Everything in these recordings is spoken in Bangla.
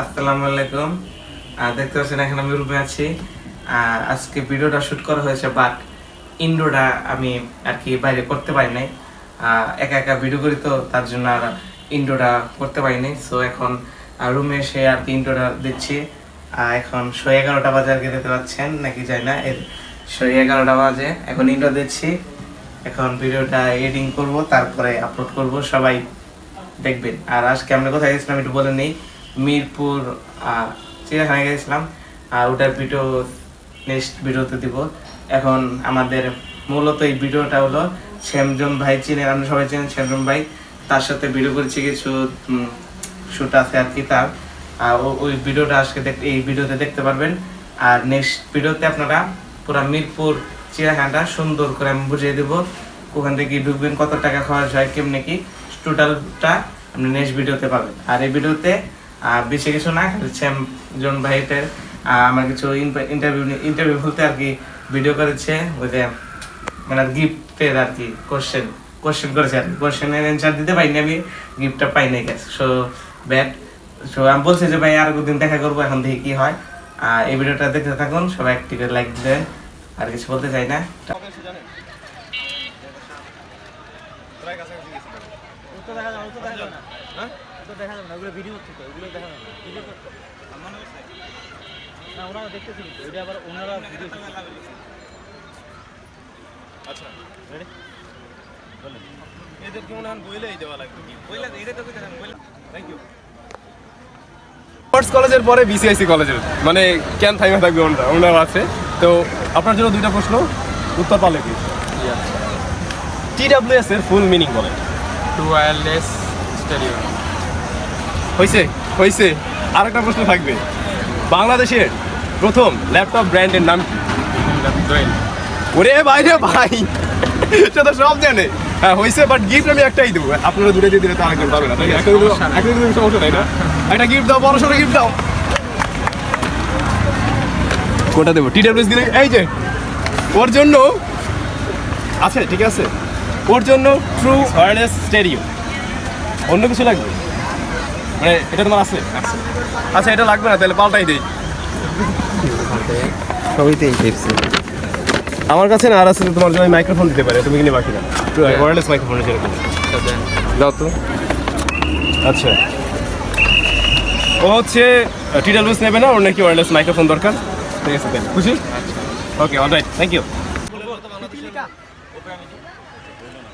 আসসালামু আলাইকুম। দেখতে পাচ্ছেন, এখন আমি রুমে আছি। আজকে ভিডিওটা শুট করা হয়েছে বাট ইন্ডোটা আমি আর কি বাইরে করতে পারি নাই। একা একা ভিডিও করি তো, তার জন্য আর ইন্ডোটা করতে পারিনি সো এখন রুমে এসে আর কি ইন্ডোটা দিচ্ছি এখন শো এগারোটা বাজে আর কি, দেখতে পাচ্ছেন, নাকি যায় না, এর শো এগারোটা বাজে। এখন ইন্ডো দিচ্ছি এখন ভিডিওটা এডিটিং করব, তারপরে আপলোড করব। সবাই দেখবেন। আর আজকে আমরা কোথায় গেছিলাম একটু বলে নেই। মিরপুর চিড়িয়াখানায় গেছিলাম আর ওটার ভিডিও নেক্সট ভিডিওতে দিব। এখন আমাদের মূলত এই ভিডিওটা হলো শ্যামজন ভাই চিনেন, আপনি সবাই চেনেন শ্যামজন ভাই। তার সাথে ভিডিও করেছি কিছু শুট আছে আর কি তার। আর ওই ভিডিওটা আজকে এই ভিডিওতে দেখতে পারবেন। আর নেক্সট ভিডিওতে আপনারা পুরো মিরপুর চিড়িয়াখানাটা সুন্দর করে আমি বুঝিয়ে দেবো। ওখান থেকে ঢুকবেন, কত টাকা খরচ হয়, কেমনে কি। টোটালটা আপনি নেক্সট ভিডিওতে পাবেন। আর এই ভিডিওতে বেশি কিছু না শ্যাম জন ভাইটের আমার কিছু ইন্টারভিউ ইন্টারভিউ বলতে আর কি ভিডিও করেছে, ওই যে মানে গিফটের আর কি কোশ্চেন কোশ্চেন করেছে আর কি। কোশ্চেনের অ্যান্সার দিতে পারিনি আমি গিফটটা পাই নাই গেছে সো ব্যাড সো আমি বলছি যে, ভাই, আর দিন দেখা করব, এখন দেখি কি হয়। আর এই ভিডিওটা দেখতে থাকুন, সবাই একটি করে লাইক দেন। আর কিছু বলতে চাই না। হ্যাঁ? দেখা যাবে না, ওগুলো ভিডিও হচ্ছে তো ওগুলো দেখা যাবে না ভিডিও ওনারা দেখতেছি ওইটা আবার ওনারা ভিডিও আচ্ছা। রেডি এদেরকে মনে হয় বইলেই দেওয়া লাগবে? বইলে এটা তো বইলে থ্যাংক ইউ আর্টস কলেজের পরে বিসিআইসি কলেজের মানে কেন থাইমা থাকবে ওনারা? ওনারা আছে। তো আপনার জন্য দুইটা প্রশ্ন। উত্তর পারলে কি টিডাব্লিউএস এর ফুল মিনিং বলেন। টু ওয়্যারলেস স্টেরিও হয়েছে হয়েছে আরেকটা প্রশ্ন থাকবে। বাংলাদেশের প্রথম ল্যাপটপ ব্র্যান্ডের নাম কি? ওরে বাইরে ভাই। সে তো সব জানে। হ্যাঁ হয়েছে বাট গিফট আমি একটাই দেবো। আপনারা দূরে দিয়ে দিলে তো আরেকজন পাবে না সমস্যা নাই। না? একটা গিফট দাও বড় সড়ো গিফট দাও। কোনটা দেবো? টিডাব্লিউএস দিলে এই যে ওর জন্য আছে ঠিক আছে। ওর জন্য ট্রু ওয়্যারলেস স্টেরিও অন্য কিছু লাগবে? মানে এটা তোমার আছে? আচ্ছা এটা লাগবে না তাহলে পাল্টাই দিই। টিপস আমার কাছে না আর আছে তোমার জন্য মাইক্রোফোন দিতে পারে তুমি কিনে? বাকি না ওয়্যারলেস মাইক্রোফোন যেরকম দাও তো। আচ্ছা। ও হচ্ছে টিডাব্লিউএস নেবে না? ওর নাকি ওয়্যারলেস মাইক্রোফোন দরকার? ঠিক আছে তাহলে খুশি? ওকে অলরাইট থ্যাংক ইউ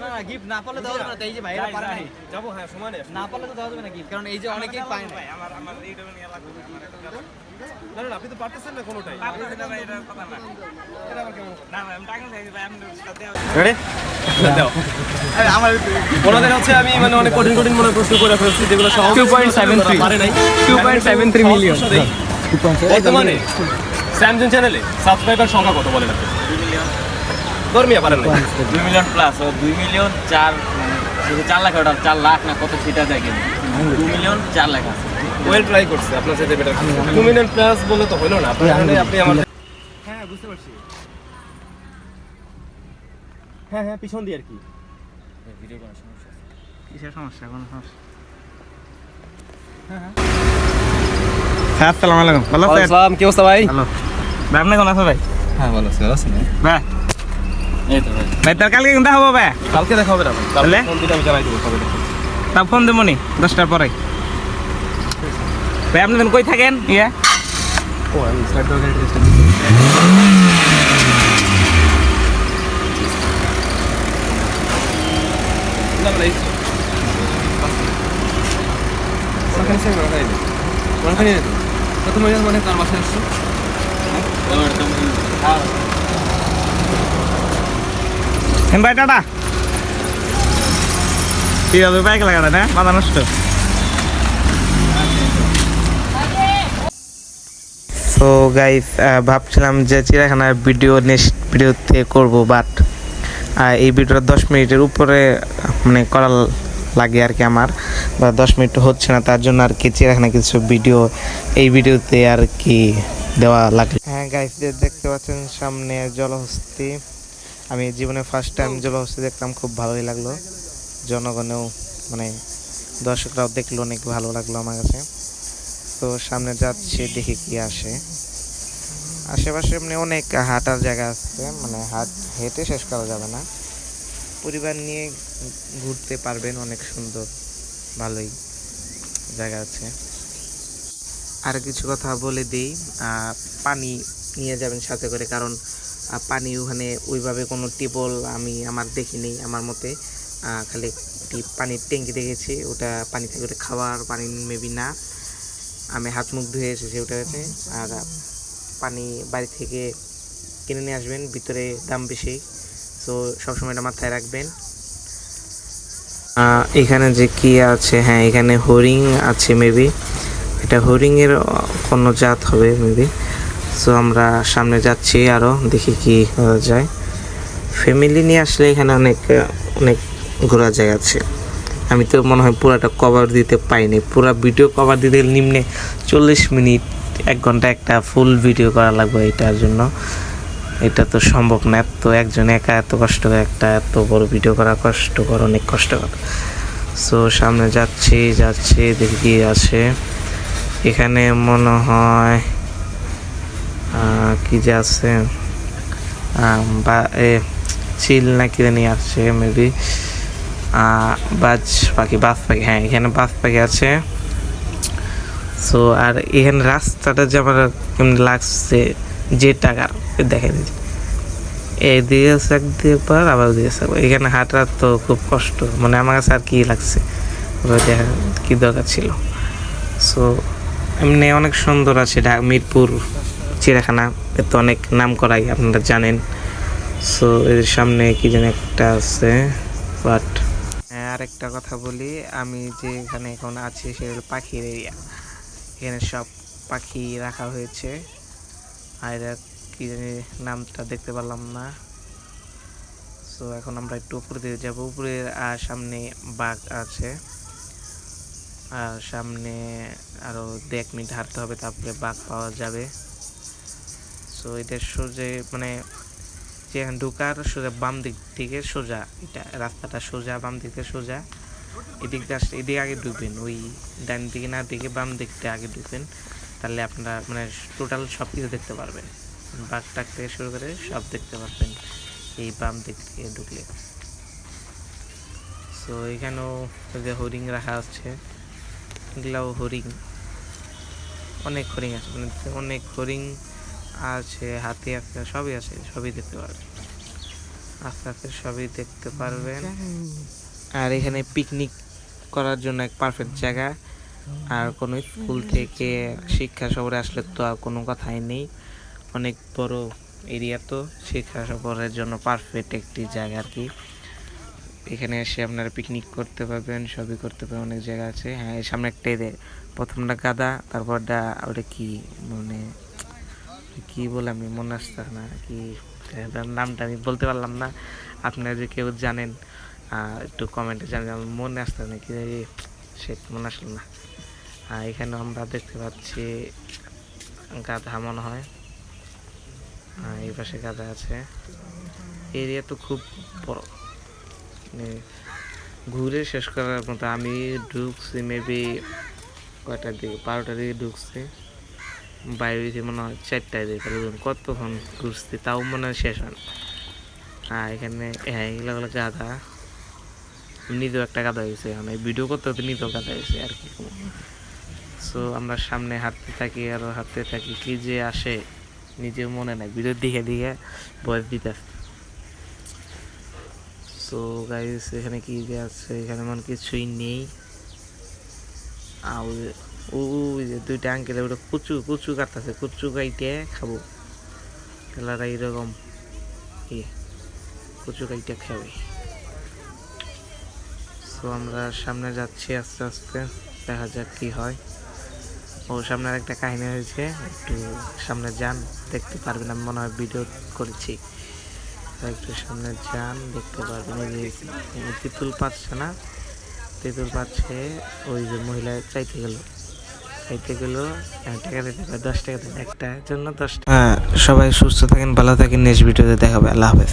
না না গিফট না পারলে দেওয়া যাবে না তাই যে ভাইরা পারে নাই। যাব হ্যাঁ সমানে না পারলে তো দেওয়া যাবে না গিফট কারণ এই যে অনেকেই পায় না না না আপনি তো পারতেছেন না কোনোটাই। রেডি দাও। ওনাদের হচ্ছে আমি মানে অনেক কঠিন কঠিন মনে প্রশ্ন করে ফেলছি যেগুলো সহজ 2.73 পারে নাই। 2.73 মিলিয়ন বর্তমানে স্যামসাং চ্যানেলে সাবস্ক্রাইবার সংখ্যা কত বলেন আপনি? ধর্মিয়া পারেন না দুই মিলিয়ন প্লাস ও দুই মিলিয়ন চার মানে শুধু চার লাখ ওটা চার লাখ না কত সেটা যায় কিন্তু। দু মিলিয়ন চার লাখ আছে। ওয়েল ট্রাই করছে আপনার সাথে বেটার মিলিয়ন প্লাস বলে তো হলো না আপনি আমার হ্যাঁ বুঝতে পারছি। হ্যাঁ হ্যাঁ পিছন দিয়ে আর কি। ভিডিও করার সমস্যা আছে। কিসের সমস্যা? কোনো সমস্যা? হ্যাঁ আসসালামু আলাইকুম। ভালো আছেন? আসসালাম কি অবস্থা ভাই? ভালো। ভাই আপনি কেমন আছেন ভাই? হ্যাঁ ভালো আছে আছে না ভাই ভাই ভাই কালকে কিন্তু হব ভাই কালকে দেখা হবে না তাহলে? ফোন দিলে আমি জানাই দেবো কবে তা ফোন দেবো নি দশটার পরে। ভাই আপনি তখন কই থাকেন? ইয়ে? ও আমি স্টার্ট করে ওখানে প্রথমে মানে তার বাসায় আসছো? এবার তো হ্যাঁ হেন ভাই টাটা। ঠিক আছে বাইক লাগাটা না? মাথা নষ্ট। সো গাইস ভাবছিলাম যে চিড়িয়াখানার ভিডিও নেক্সট ভিডিওতে করব বাট এই ভিডিওটা দশ মিনিটের উপরে মানে করা লাগে আর কি আমার বা দশ মিনিট হচ্ছে না তার জন্য আর কি চিড়িয়াখানা কিছু ভিডিও এই ভিডিওতে আর কি দেওয়া লাগে হ্যাঁ গাইস দেখতে পাচ্ছেন সামনে জলহস্তি। আমি জীবনে ফার্স্ট টাইম জলহস্তি দেখলাম খুব ভালোই লাগল। জনগণেও মানে দর্শকরাও দেখল অনেক ভালো লাগল আমার কাছে। তো সামনে যাচ্ছে দেখি কি আসে। আশেপাশে এমনি অনেক হাঁটার জায়গা আছে মানে হাট হেঁটে শেষ করা যাবে না। পরিবার নিয়ে ঘুরতে পারবেন অনেক সুন্দর ভালোই জায়গা আছে। আর কিছু কথা বলে দিই পানি নিয়ে যাবেন সাথে করে কারণ পানি ওখানে ওইভাবে কোনো টিপল আমি আমার দেখিনি আমার মতে। খালি একটি পানির ট্যাঙ্কি দেখেছি, ওটা পানি থেকে, ওটা খাওয়ার পানি মেবি না। আমি হাত মুখ ধুয়ে এসেছি ওটাতে আর পানি বাড়ি থেকে কিনে নিয়ে আসবেন, ভিতরে দাম বেশি। তো সবসময় এটা মাথায় রাখবেন। এখানে যে কি আছে? হ্যাঁ এখানে হরিং আছে মেবি এটা হরিংয়ের কোনো জাত হবে মেবি সো আমরা সামনে যাচ্ছি আরও দেখি কি করা যায়। ফ্যামিলি নিয়ে আসলে এখানে অনেক অনেক ঘোরা জায়গা আছে। আমি তো মনে হয় পুরাটা কভার দিতে পাইনি। পুরা ভিডিও কভার দিতে নিম্নে চল্লিশ মিনিট, এক ঘণ্টা একটা ফুল ভিডিও করা লাগবে এটার জন্য। এটা তো সম্ভব না, এত একজন একা এত কষ্ট একটা এত বড় ভিডিও করা কষ্টকর, অনেক কষ্টকর। সো সামনে যাচ্ছি যাচ্ছি, দেখি আছে। এখানে মনে হয় কি যে আছে? বা, এ, চিল না কি জানি আছে মেবি বাজ পাখি বাস পাখি হ্যাঁ এখানে বাস পাখি আছে। সো আর এখানে রাস্তাটা যে আমার লাগছে, যে টাকার দেখেন এদিকে আছে একদিকে পর আবার ওদিকে আছে এখানে হাঁটা তো খুব কষ্ট মানে আমার কাছে আর কী লাগছে দেখা, কি দরকার ছিল। সো এমনি অনেক সুন্দর আছে মিরপুর। চিড়িয়াখানা এ তো অনেক নাম করাই আপনারা জানেন। সো এর সামনে কি যেন একটা আছে বাট হ্যাঁ আরেকটা কথা বলি। আমি যে এখানে এখন আছি সেটা হলো পাখির এরিয়া এখানে সব পাখি রাখা হয়েছে। আর এরা কি জানি নামটা দেখতে পারলাম না। সো এখন আমরা একটু উপরে দিয়ে যাব। উপরে, আর সামনে বাঘ আছে। আর সামনে আরও দু এক মিনিট হাঁটতে হবে, তারপরে বাঘ পাওয়া যাবে। সো এটা সোজা মানে যেখানে ঢুকার সোজা বাম দিক থেকে সোজা এটা, রাস্তাটা সোজা, বাম দিক থেকে সোজা। এদিক আসলে, এদিকে আগে ঢুকবেন, ওই ডান দিকে না, দিকে বাম দিকটা আগে ঢুকবেন। তাহলে আপনারা মানে টোটাল সব কিছু দেখতে পারবেন। বাঘ টাক থেকে শুরু করে সব দেখতে পারবেন, এই বাম দিক থেকে ঢুকলে। সো এখানেও যে হরিং রাখা আছে। এগুলাও হরিং অনেক হরিং আছে মানে অনেক হরিং আছে, হাতি আছে, সবই আছে, সবই দেখতে পারবেন। আস্তে আস্তে সবই দেখতে পারবেন। আর এখানে পিকনিক করার জন্য এক পারফেক্ট জায়গা। আর কোনো স্কুল থেকে শিক্ষা সফরে আসলে তো আর কোনো কথাই নেই। অনেক বড় এরিয়া তো, শিক্ষা সফরের জন্য পারফেক্ট একটি জায়গা আর কি। এখানে এসে আপনারা পিকনিক করতে পারবেন, সবই করতে পারবেন, অনেক জায়গা আছে। হ্যাঁ সামনে একটা এদের, প্রথমটা গাদা, তারপরটা ওটা কি মানে কি বলে আমি মনে আসতে না, কি নামটা আমি বলতে পারলাম না। আপনারা যে কেউ জানেন একটু কমেন্টে জানেন আমার মনে আসতে না কি সে মনে আসলো না। আর এখানে আমরা দেখতে পাচ্ছি গাধা মনে হয়। এই পাশে গাধা আছে। এরিয়া তো খুব বড়। মানে ঘুরে শেষ করার মতো, আমি ঢুকছি মেবি কয়টার দিকে? বারোটার দিকে ঢুকছি। বাইরে হয়েছে মনে হয় চারটায় তাহলে ধরুন কতক্ষণ ঘুরছি, তাও মনে হয় শেষ হয় না। আর এখানে হ্যাঁ এগুলো হলো গাধা। নিজেও একটা গাধা হয়েছে মানে ভিডিও করতে হতে নিজেও গাধা হয়েছে আর কি। সো আমরা সামনে হাঁটতে থাকি আর হাঁটতে থাকি, কি যে আসে নিজের মনে নাই ভিডিও দিকে দিকে বয়স দিতে সো গাইস এখানে কি যে আছে, এখানে মনে কিছুই নেই। আর যে দুইটা আঙ্কেলে ওটা কুচু কুচু কাটতেছে, কুচু কাইটে খাব। খেলারা এরকম ইয়ে কুচু কাইটে খাবে। সো আমরা সামনে যাচ্ছি আস্তে আস্তে, দেখা যাক কি হয়। ও, সামনে একটা কাহিনী হয়েছে, একটু সামনে যান, দেখতে পারবেন, আমি মনে হয় ভিডিও করেছি। একটু সামনে যান, দেখতে পারবেন, এই যে তিতুল পাচ্ছে না, তেঁতুল পাচ্ছে, ওই যে মহিলা চাইতে গেল। টাকা দিতে হবে, দশ জন্য টাকা। সবাই সুস্থ থাকেন, ভালো থাকেন, নেক্সট ভিডিওতে দেখাবে আল্লাহ হাফেজ।